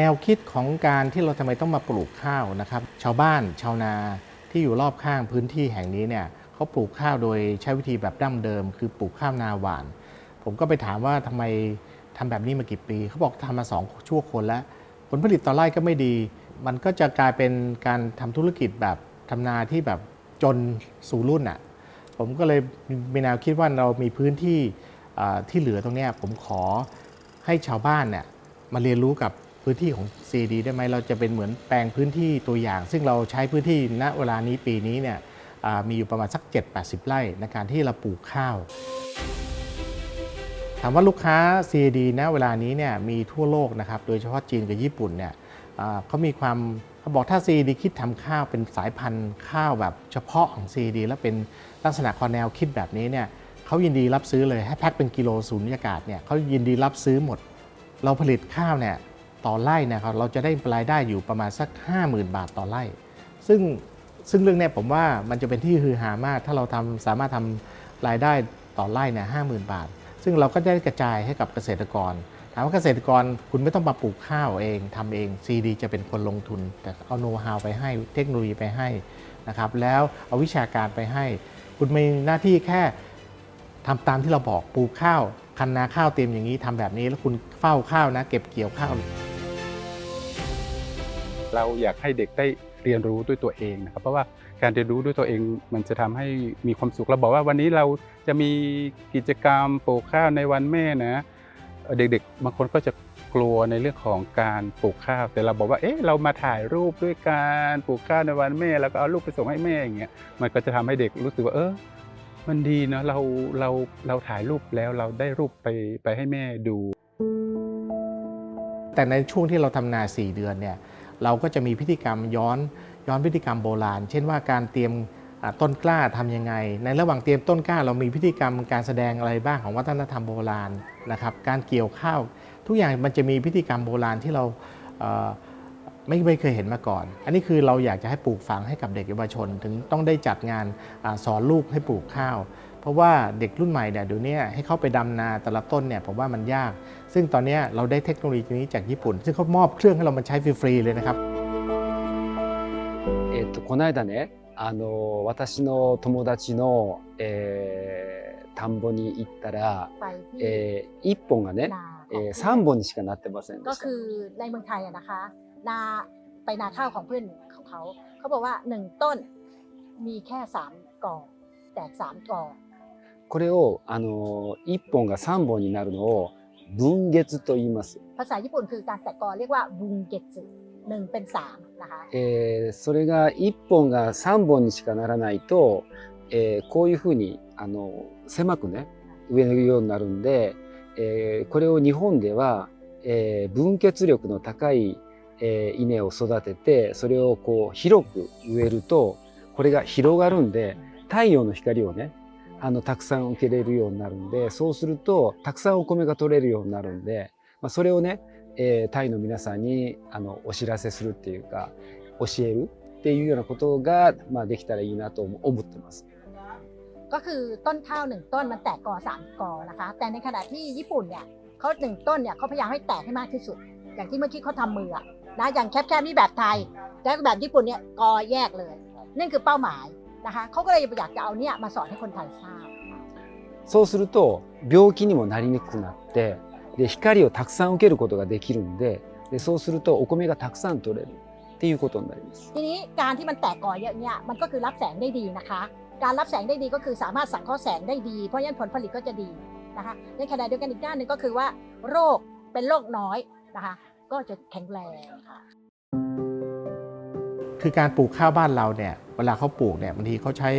แนวคิดของการที่เราทำไมต้องมาปลูกข้าวนะครับ ชาวบ้านชาวนาที่อยู่รอบข้างพื้นที่แห่งนี้เนี่ยเขาปลูกข้าวโดยใช้วิธีแบบดั้งเดิม คือปลูกข้าวนาหวาน ผมก็ไปถามว่าทำไมทำแบบนี้มากี่ปีเขาบอกทำมาสองชั่วคนแล้ว ผลผลิตต่อไร่ก็ไม่ดี มันก็จะกลายเป็นการทำธุรกิจแบบทำนาที่แบบจนสู่รุ่นอะผมก็เลยมีแนวคิดว่าเรามีพื้นที่ที่เหลือตรงนี้ผมขอให้ชาวบ้านเนี่ยมาเรียนรู้กับ พื้นที่ของ CD ได้ไหมเราจะเป็นเหมือนแปลงพื้นที่ตัวอย่าง ซึ่งเราใช้พื้นที่ณเวลานี้ปีนี้เนี่ยมีอยู่ประมาณสัก 7-80 ไร่ในการที่เราปลูกข้าวถามว่าลูกค้า CAD นะเวลานี้เนี่ยมีทั่วโลกนะครับโดยเฉพาะจีนกับญี่ปุ่นเนี่ยเขามีความเขาบอกถ้า CAD คิดทำข้าวเป็นสายพันธุ์ข้าวแบบเฉพาะของ CAD แล้วเป็นลักษณะคอแนวคิดแบบนี้เนี่ยเขายินดีรับซื้อเลยให้แพ็คเป็นกิโลศูนยากาศเนี่ยเขายินดีรับซื้อหมด เราผลิตข้าวเนี่ย ต่อไร่นะครับเราจะได้รายได้อยู่ประมาณสัก 50,000 บาทต่อไร่ ซึ่งซึ่งเรื่องนี้ผมว่ามันจะเป็นที่ฮือฮามาก ถ้าเราทำสามารถทำรายได้ต่อไร่เนี่ยห้าหมื่นบาท ซึ่งเราก็ได้กระจายให้กับเกษตรกร ถามว่าเกษตรกรคุณไม่ต้องมาปลูกข้าวเองทำเอง CD จะเป็นคนลงทุน แต่เอาโน้ตฮาวไปให้เทคโนโลยีไปให้นะครับแล้วเอาวิชาการไปให้ คุณมีหน้าที่แค่ทำตามที่เราบอกปลูกข้าว คันนาข้าวเตรียมอย่างนี้ทำแบบนี้ แล้วคุณเฝ้าข้าวนะ เก็บเกี่ยวข้าว เราอยากให้เด็กได้เรียนรู้ด้วยตัวเองนะครับเพราะว่าการเรียนรู้ด้วยตัวเองมันจะทำให้มีความสุขเราบอกว่าวันนี้เราจะมีกิจกรรมปลูกข้าวในวันแม่นะเด็กๆบางคนก็จะกลัวในเรื่องของการปลูกข้าว แต่เราบอกว่าเอ๊ะเรามาถ่ายรูปด้วยการปลูกข้าวในวันแม่ แล้วก็เอารูปไปส่งให้แม่อย่างเงี้ยมันก็จะทำให้เด็กรู้สึกว่าเออมันดีเนาะเราเราเราถ่ายรูปแล้วเราได้รูปไปไปให้แม่ดู แต่ในช่วงที่เราทำนา 4 เดือนเนี่ย เราก็จะมีพิธีกรรมย้อนย้อนพิธีกรรมโบราณ เช่นว่าการเตรียมต้นกล้าทำยังไง ในระหว่างเตรียมต้นกล้า เรามีพิธีกรรมการแสดงอะไรบ้างของวัฒนธรรมโบราณนะครับ การเกี่ยวข้าว ทุกอย่างมันจะมีพิธีกรรมโบราณที่เราไม่ไม่เคยเห็นมาก่อน อันนี้คือเราอยากจะให้ปลูกฝังให้กับเด็กเยาวชน ถึงต้องได้จัดงานอสอนลูกให้ปลูกข้าว เพราะว่าเด็กรุ่นใหม่เนี่ยเดี๋ยวนี้ให้เขาไปดำนาแต่ละต้นเนี่ยผมว่ามันยาก ซึ่งตอนเนี้ยเราได้เทคโนโลยีนี้จากญี่ปุ่น ซึ่งเขามอบเครื่องให้เรามาใช้ฟรีๆเลยนะครับ えっとこの間ねあの私の友達の、えー田んぼに行ったら、 ไปที่ え1本がね、 นาข え อง ー เพื่อน 3本にしかなってませんで ก็ した คือในเมืองไทยอะนะคะ นาไปนาข้าวของเพื่อนของเขา เขาบอกว่าหนึ่งต้นมีแค่สามกอแตกสามกอ これをあの1本が3本になるのを分月と言います、 ภาษาญี่ปุ่นคือการแตกกอเรียกว่าบุงเกตสึหนึ่งเป็นสามนะคะ えーそれが1本が3本にしかならないと、えーこういうふうにあの狭くね植えるようになるんで、えーこれを日本では、えー分血力の高い、えー稲を育ててそれをこう広く植えるとこれが広がるんで太陽の光をね あのたくさん受けれるようになるんでそうするとたくさんお米が取れるようになるんで、まあ、それをね、えータイの皆さんにあのお知らせするっていうか教えるっていうようなことが、まあ、できたらいいなと思思ってます。 ก็คือต้นข้าวหนึ่งต้นมันแตกกอสามกอนะคะ แต่ในขณะที่ญี่ปุ่นเนี่ยเขาหนึ่งต้นเนี่ยเขาพยายามให้แตกให้มากที่สุด อย่างที่เมื่อกี้เขาทำมืออะนะอย่างแคบๆนี่แบบไทยแล้วแบบญี่ปุ่นเนี่ยกอแยกเลยนั่นคือเป้าหมาย นะคะเขาก็เลยอยากจะเอาเนี่ยมาสอนให้คนไทยทราบ そうすると病気にもなりにくくなってで光をたくさん受けることができるんででそうするとお米がたくさん取れるっていうことになります。 ทีนี้การที่มันแตกกอเยอะเนี่ยมันก็คือรับแสงได้ดีนะคะ การรับแสงได้ดีก็คือสามารถสังเคราะห์แสงได้ดี เพราะฉะนั้นผลผลิตก็จะดีนะคะในขณะเดียวกันอีกด้านหนึ่งก็คือว่าโรคเป็นโรคน้อยนะคะ ก็จะแข็งแรงค่ะ คือการปลูกข้าวบ้านเราเนี่ยเวลาเขาปลูกเนี่ยบางทีเขาใช้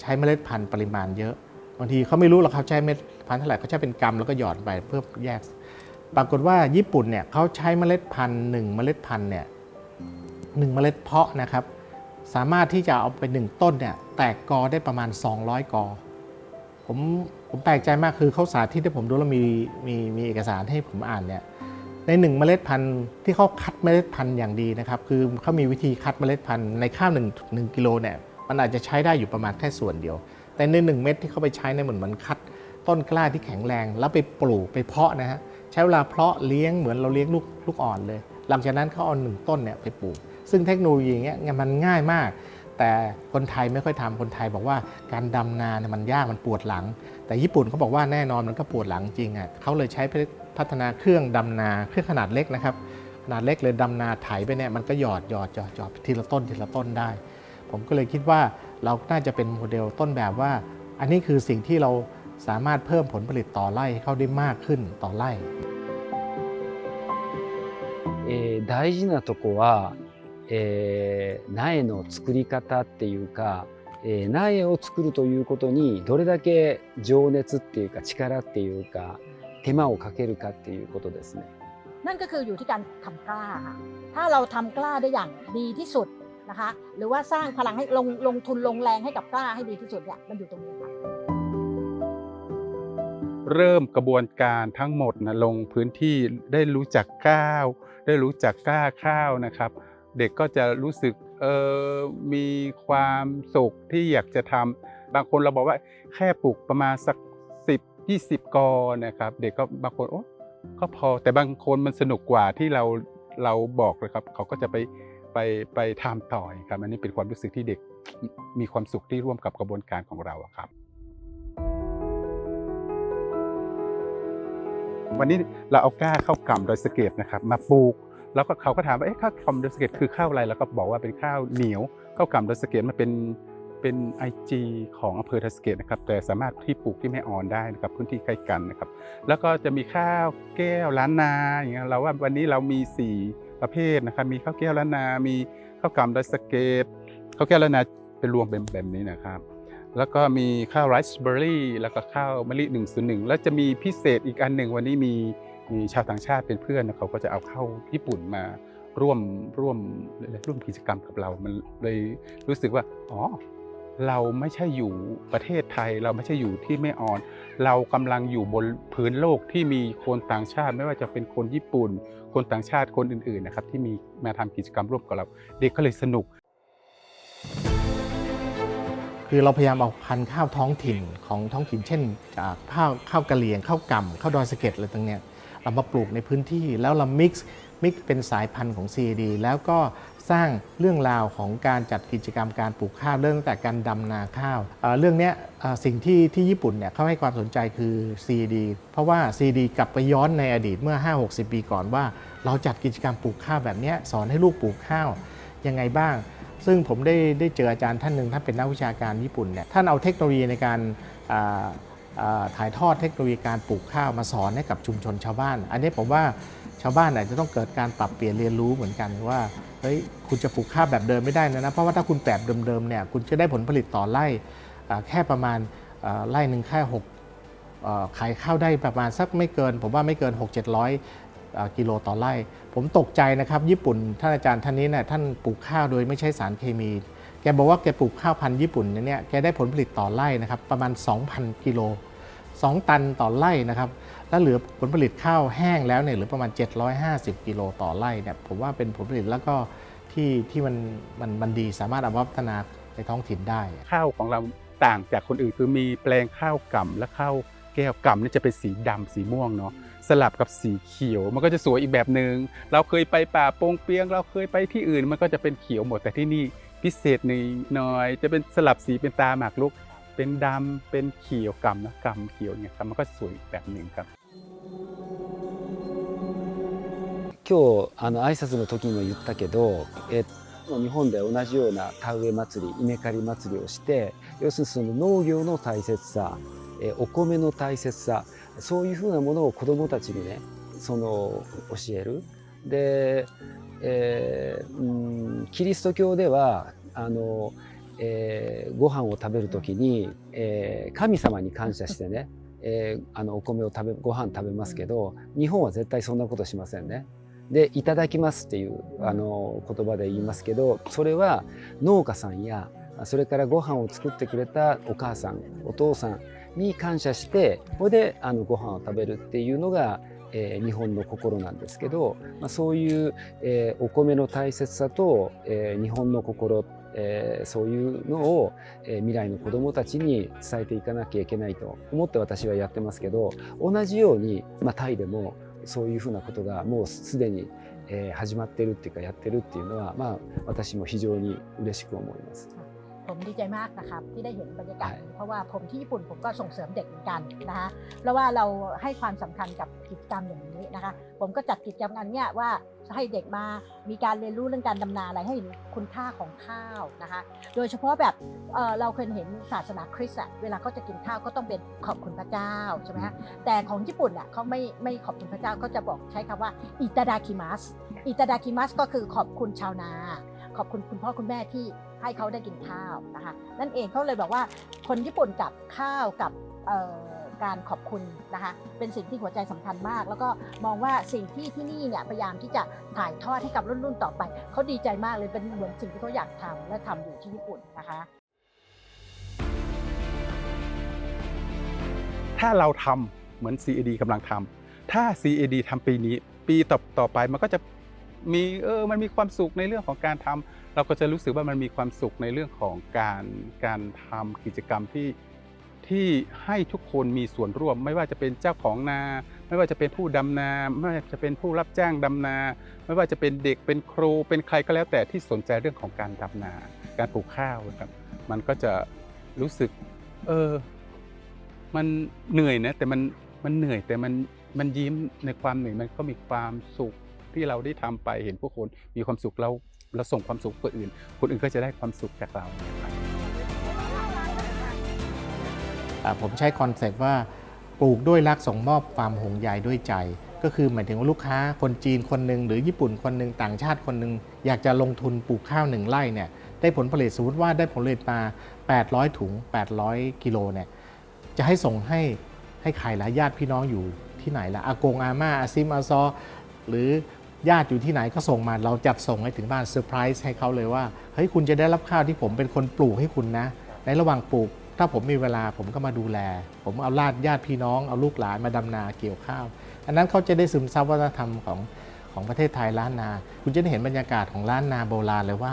ใช้เมล็ดพันธุ์ปริมาณเยอะบางทีเขาไม่รู้หรอกเขาใช้เมล็ดพันธุ์เท่าไหร่เขาใช้เป็นกรัมแล้วก็หยอดไปเพื่อแยก ปรากฏว่าญี่ปุ่นเนี่ยเขาใช้เมล็ดพันธุ์หนึ่งเมล็ดพันธุ์เนี่ยหนึ่งเมล็ดเพาะนะครับ สามารถที่จะเอาไปหนึ่งต้นเนี่ยแตกกอได้ประมาณ 200 กอ ผมผมแปลกใจมากคือเขาสาธิตให้ผมดูแล้วมีมีมีเอกสารให้ผมอ่านเนี่ย ในหนึ่งเมล็ดพันธุ์ที่เขาคัดเมล็ดพันธุ์อย่างดีนะครับคือเขามีวิธีคัดเมล็ดพันธุ์ในข้าวหนึ่งหนึ่งกิโลเนี่ยมันอาจจะใช้ได้อยู่ประมาณแค่ส่วนเดียว แต่ในหนึ่งเม็ดที่เขาไปใช้เนี่ยเหมือนมันคัด ต้นกล้าที่แข็งแรง แล้วไปปลูกไปเพาะนะฮะใช้เวลาเพาะเลี้ยงเหมือนเราเลี้ยงลูกลูกอ่อนเลย หลังจากนั้นเขาเอาหนึ่งต้นเนี่ยไปปลูก ซึ่งเทคโนโลยีเงี้ยมันง่ายมาก แต่คนไทยไม่ค่อยทำคนไทยบอกว่าการดำนาเนี่ยมันยากมันปวดหลัง แต่ญี่ปุ่นเขาบอกว่าแน่นอนมันก็ปวดหลังจริงอ่ะเขาเลยใช้พัฒนาเครื่องดำนาเครื่องขนาดเล็กนะครับ ขนาดเล็กเลยดำนาไถไปเนี่ยมันก็หยอดหยอดหยอดหยอดทีละต้นทีละต้นได้ ผมก็เลยคิดว่าเราน่าจะเป็นโมเดลต้นแบบว่า อันนี้คือสิ่งที่เราสามารถเพิ่มผลผลิตต่อไร่ให้เขาได้มากขึ้นต่อไร่ えー大事なとこは、えー苗の作り方っていうか、 えー苗を作るということにどれだけ情熱っていうか力っていうか手間をかけるかっていうことですね。 นั่นก็คืออยู่ที่การทำกล้าค่ะถ้าเราทำกล้าได้อย่างดีที่สุดนะคะ หรือว่าสร้างพลังให้ลงลงทุนลงแรงให้กับกล้าให้ดีที่สุดเนี่ยมันอยู่ตรงนี้ค่ะ เริ่มกระบวนการทั้งหมดนะลงพื้นที่ได้รู้จักก้าว ได้รู้จักกล้าข้าวนะครับ เด็กก็จะรู้สึกเออมีความสุขที่อยากจะทำบางคนเราบอกว่าแค่ปลูกประมาณสัก10 20กอนะครับ เด็กก็บางคนโอ้ก็พอแต่บางคนมันสนุกกว่าที่เราเราบอกเลยครับ เขาก็จะไปไปไปทำต่อครับ อันนี้เป็นความรู้สึกที่เด็กมีความสุขที่ร่วมกับกระบวนการของเราครับ วันนี้เราเอาก้าเข้ากล่ำโดยสเก็ดนะครับ มาปลูก แล้วก็เขาก็ถามว่าเอ๊ะข้าวกล่ำโดยสเก็ดคือข้าวอะไรแล้วก็บอกว่าเป็นข้าวเหนียวข้าวกล่ำโดยสเก็ดมันเป็นเป็นไอจีของอำเภอทัสเกตนะครับแต่สามารถที่ปลูกที่แม่ออนได้นะครับพื้นที่ใกล้กันนะครับแล้วก็จะมีข้าวแก้วล้านนาอย่างเงี้ยเราว่าวันนี้เรามี 4 ประเภทนะครับมีข้าวแก้วล้านนา มีข้าวกล่ำโดยสเก็ดข้าวแก้วล้านนาเป็นรวมเป็นแบบนี้นะครับแล้วก็มีข้าวไรซ์เบอร์รี่แล้วก็ข้าวมะลิ101แล้วจะมีพิเศษอีกอันหนึ่งวันนี้มี มีชาวต่างชาติเป็นเพื่อนนะเขาก็จะเอาเข้าญี่ปุ่นมาร่วมร่วมร่วมกิจกรรมกับเรา มันเลยรู้สึกว่า อ๋อ เราไม่ใช่อยู่ประเทศไทย เราไม่ใช่อยู่ที่แม่ออน เรากำลังอยู่บนพื้นโลกที่มีคนต่างชาติ ไม่ว่าจะเป็นคนญี่ปุ่น คนต่างชาติคนอื่นๆนะครับ ที่มีมาทำกิจกรรมร่วมกับเรา เด็กก็เลยสนุก คือเราพยายามเอาพันธุ์ข้าวท้องถิ่นของท้องถิ่น เช่นจากข้าวข้าวกะเหรี่ยงข้าวกล่ำข้าวดอยสะเก็ดอะไรตรงเนี้ย เรามาปลูกในพื้นที่แล้วเรา mix mix เป็นสายพันธุ์ของ CAD แล้วก็สร้างเรื่องราวของการจัดกิจกรรมการปลูกข้าวเรื่องตั้งแต่การดำนาข้าวเเรื่องนี้สิ่งที่ที่ญี่ปุ่นเนี่ยเขาให้ความสนใจคือ CAD เพราะว่า CAD กลับไปย้อนในอดีตเมื่อ 5-60 ปีก่อนว่า เราจัดกิจกรรมปลูกข้าวแบบนี้สอนให้ลูกปลูกข้าวยังไงบ้าง ซึ่งผมได้ได้เจออาจารย์ท่านหนึ่งท่านเป็นนักวิชาการญี่ปุ่นเนี่ยท่านเอาเทคโนโลยีในการ ถ่ายทอดเทคโนโลยีการปลูกข้าวมาสอนให้กับชุมชนชาวบ้าน อันนี้ผมว่าชาวบ้านอาจจะต้องเกิดการปรับเปลี่ยนเรียนรู้เหมือนกันว่าเฮ้ยคุณจะปลูกข้าวแบบเดิมไม่ได้นะนะเพราะว่าถ้าคุณแบบเดิมๆเนี่ยคุณจะได้ผลผลิตต่อไร่แค่ประมาณไร่หนึ่งแค่หกขายข้าวได้ประมาณสักไม่เกิน ผมว่าไม่เกิน 6 7 0 0อ่ากิโลต่อไร่ ผมตกใจนะครับ ญี่ปุ่นท่านอาจารย์ท่านนี้เนี่ยท่านปลูกข้าวโดยไม่ใช้สารเคมี แกบอกว่าแกปลูกข้าวพันธุ์ญี่ปุ่นเนี่ยแกได้ผลผลิตต่อไร่นะครับประมาณ 2,000 กิโล 2 ตันต่อไร่นะครับ แล้วเหลือผลผลิตข้าวแห้งแล้วเนี่ยเหลือประมาณ 750 กิโลต่อไร่เนี่ยผมว่าเป็นผลผลิตแล้วก็ที่ที่มันมันมันดีสามารถเอามาพัฒนาในท้องถิ่นได้ ข้าวของเราต่างจากคนอื่นคือมีแปลงข้าวกล่ำและข้าวแก้วกล่ำนี่จะเป็นสีดำสีม่วงเนาะสลับกับสีเขียว มันก็จะสวยอีกแบบหนึ่งเราเคยไปป่าโปงเปียง เราเคยไปที่อื่น มันก็จะเป็นเขียวหมดแต่ที่นี่พิเศษหนึ่งหน่อยจะเป็นสลับสีเป็นตาหมากรุก เป็นดำเป็นเขียวกล่ำนะกล่ำเขียวเนี่ยครับมันก็สวยอีกแบบหนึ่งครับ 今日あの挨拶の時にも言ったけど、え日本で同じような田植え祭り稲刈り祭りをして要するにその農業の大切さえお米の大切さそういうふうなものを子どもたちにねその教える。で、えーうんキリスト教ではあの、 えーご飯を食べる時に、えー神様に感謝してね、えーあのお米を食べご飯食べますけど日本は絶対そんなことしませんね。で「いただきます」っていうあの言葉で言いますけどそれは農家さんやそれからご飯を作ってくれたお母さんお父さんに感謝してこれであのご飯を食べるっていうのが、えー日本の心なんですけど、まあ、そういう、えーお米の大切さと、えー日本の心、えーそういうのを、えー未来の子どもたちに伝えていかなきゃいけないと思って私はやってますけど同じように、まあ、タイでもそういうふうなことがもうすでに、えー始まってるっていうかやってるっていうのは、まあ、私も非常に嬉しく思います。 ผมดีใจมากนะครับที่ได้เห็นบรรยากาศใช่นี้เพราะว่าผมที่ญี่ปุ่นผมก็ส่งเสริมเด็กเหมือนกันนะคะเพราะว่าเราให้ความสำคัญกับกิจกรรมอย่างนี้นะคะ ผมก็จัดกิจกรรมอันเนี้ยว่าให้เด็กมามีการเรียนรู้เรื่องการดำนาอะไรให้เห็นคุณค่าของข้าวนะคะ โดยเฉพาะแบบเอ่อเราเคยเห็นศาสนาคริสต์อะเวลาเขาจะกินข้าวก็ต้องเป็นขอบคุณพระเจ้าใช่ไหมฮะแต่ของญี่ปุ่นอะเขาไม่ไม่ขอบคุณพระเจ้าเขาจะบอกใช้คำว่าอิตาดาคิมัสอิตาดาคิมัสก็คือขอบคุณชาวนา ขอบคุณคุณพ่อคุณแม่ที่ให้เขาได้กินข้าวนะคะนั่นเองเขาเลยบอกว่าคนญี่ปุ่นกับข้าวกับการขอบคุณนะคะเป็นสิ่งที่หัวใจสำคัญมาก แล้วก็มองว่าสิ่งที่ที่นี่เนี่ยพยายามที่จะถ่ายทอดให้กับรุ่นรุ่นต่อไปเขาดีใจมากเลยเป็นเหมือนสิ่งที่เขาอยากทำและทำอยู่ที่ญี่ปุ่นนะคะ ถ้าเราทำเหมือน CAD กำลังทำถ้า CAD ทำปีนี้ ปีต่อต่อไปมันก็จะ มีเออมันมีความสุขในเรื่องของการทำเราก็จะรู้สึกว่ามันมีความสุขในเรื่องของการการทำกิจกรรมที่ที่ให้ทุกคนมีส่วนร่วม ไม่ว่าจะเป็นเจ้าของนา ไม่ว่าจะเป็นผู้ดำนา ไม่ว่าจะเป็นผู้รับจ้างดำนา ไม่ว่าจะเป็นเด็กเป็นครูเป็นใครก็แล้วแต่ที่สนใจเรื่องของการดำนา การปลูกข้าวนะครับมันก็จะรู้สึกเออมันเหนื่อยนะแต่มันมันเหนื่อยแต่มันมันยิ้มในความเหนื่อยมันก็มีความสุข ที่เราได้ทำไปเห็นผู้คนมีความสุขเราเราส่งความสุขคนอื่น คนอื่นก็จะได้ความสุขจากเราผมใช้คอนเซ็ปต์ว่าปลูกด้วยรักส่งมอบความห่วงใยด้วยใจ ก็คือหมายถึงว่าลูกค้าคนจีนคนหนึ่งหรือญี่ปุ่นคนหนึ่งต่างชาติคนหนึ่งอยากจะลงทุนปลูกข้าวหนึ่งไร่เนี่ยได้ผลผลิตสมมติว่าได้ผลผลิตมา 800 ถุง 800 กิโลเนี่ยจะให้ส่งให้ให้ใครละญาติพี่น้องอยู่ที่ไหนละอากงอาม่าอาซิมอาซอ หรือ ญาติอยู่ที่ไหนก็ส่งมาเราจัดส่งให้ถึงบ้านเซอร์ไพรส์ให้เขาเลยว่าเฮ้ยคุณจะได้รับข้าวที่ผมเป็นคนปลูกให้คุณนะ ในระหว่างปลูก ถ้าผมมีเวลาผมก็มาดูแล ผมเอาญาติญาติพี่น้องเอาลูกหลานมาดำนาเกี่ยวข้าว อันนั้นเขาจะได้ซึมซับวัฒนธรรมของของประเทศไทยล้านนา คุณจะได้เห็นบรรยากาศของล้านนาโบราณเลยว่า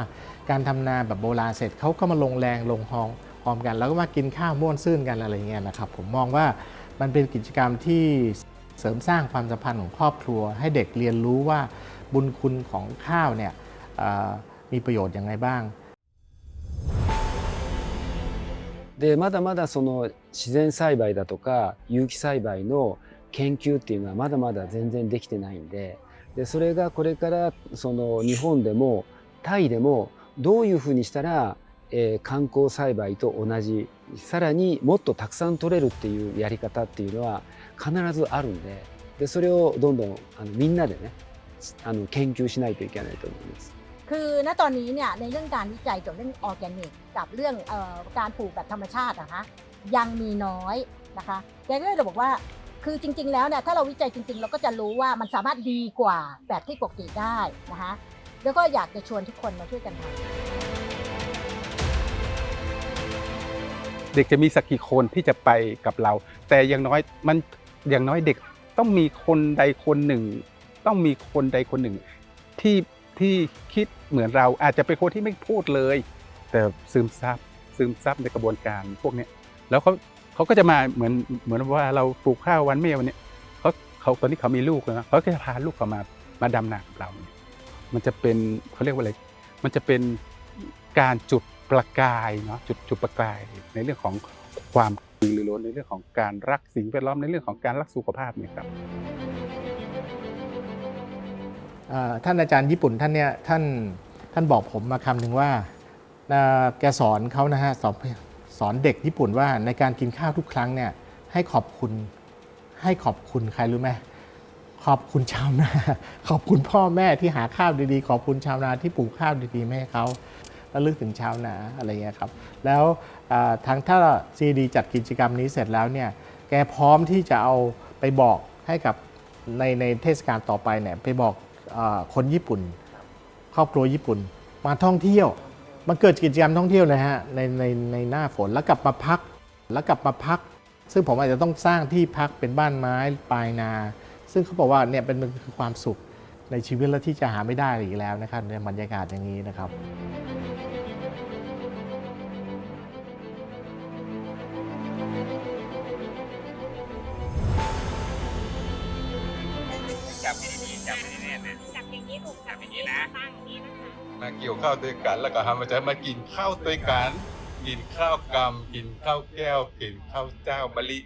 การทำนาแบบโบราณเสร็จเขาก็มาลงแรงลงหองหอมกัน แล้วก็มากินข้าวม่วนซื่นกันอะไรเงี้ยนะครับผมมองว่ามันเป็นกิจกรรมที่ เสริมสร้างความสัมพันธ์ของครอบครัว ให้เด็กเรียนรู้ว่าบุญคุณของข้าวเนี่ยเอ่อมีประโยชน์ยังไงบ้าง でまだまだその自然栽培だとか有機栽培の研究っていうのはまだまだ全然できてないんででそれがこれからその日本でもタイでもどういうふうにしたら、 えー観光栽培と同じさらにもっとたくさん取れるっていうやり方っていうのは必ずあるんででそれをどんどんあのみんなでねあの研究しないといけないと思います。 คือณตอนนี้เนี่ยในเรื่องการวิจัยเกี่ยวกับเรื่องออร์แกนิกกับเรื่องเออการปลูกแบบธรรมชาตินะคะยังมีน้อยนะคะแกก็เลยบอกว่าคือจริง ๆ แล้วเนี่ยถ้าเราวิจัยจริง ๆ เราก็จะรู้ว่ามันสามารถดีกว่าแบบที่ปกติได้นะคะแล้วก็อยากจะชวนทุกคนมาช่วยกันทำ เด็กจะมีสักกี่คนที่จะไปกับเรา แต่อย่างน้อยมันอย่างน้อยเด็กต้องมีคนใดคนหนึ่ง ต้องมีคนใดคนหนึ่ง ที่ที่คิดเหมือนเราอาจจะเป็นคนที่ไม่พูดเลย แต่ซึมซับซึมซับในกระบวนการพวกนี้แล้วเขาเขาก็จะมาเหมือนเหมือนว่าเราปลูกข้าววันแม่วันนี้เขาเขาตอนนี้เขามีลูกแล้วนะเขาก็จะพาลูกเขามามาดำนากับเรา มันจะเป็นเขาเรียกว่าอะไร มันจะเป็นการจุด ประกายเนาะจุดจุดประกายในเรื่องของความหรือล้นในเรื่องของการรักสิ่งแวดล้อมในเรื่องของการรักสุขภาพเนี่ยครับท่านอาจารย์ญี่ปุ่นท่านเนี่ยท่านท่านบอกผมมาคำหนึ่งว่าแกสอนเขานะฮะสอนสอนเด็กญี่ปุ่นว่าในการกินข้าวทุกครั้งเนี่ยให้ขอบคุณให้ขอบคุณใครรู้ไหมขอบคุณชาวนา ขอบคุณพ่อแม่ที่หาข้าวดีๆ ขอบคุณชาวนาที่ปลูกข้าวดีๆไม่เขา แล้วลึกถึงชาวนาอะไรเงี้ยครับแล้วทางถ้าซีดีจัดกิจกรรมนี้เสร็จแล้วเนี่ยแกพร้อมที่จะเอาไปบอกให้กับในในเทศกาลต่อไปเนี่ยไปบอกอคนญี่ปุ่น ครอบครัวญี่ปุ่น มาท่องเที่ยวมาเกิดกิจกรรมท่องเที่ยวนะฮะในในในหน้าฝนแล้วกลับมาพักแล้วกลับมาพัก ซึ่งผมอาจจะต้องสร้างที่พักเป็นบ้านไม้ปลายนา ซึ่งเขาบอกว่าเนี่ยเป็นคือความสุขในชีวิตแล้วที่จะหาไม่ได้อีกแล้วนะครับในบรรยากาศอย่างนี้นะครับ ๆจับให้ดีๆนะจับอย่างนี้ถูกจับอย่างนี้จับอย่างนี้นะตั้งอย่างนี้นะคะมาเกี่ยวข้าวด้วยกัน แล้วก็ทำมาจะมากินข้าวด้วยกัน กินข้าวกำกินข้าวแก้ว กินข้าวเจ้ามะลิ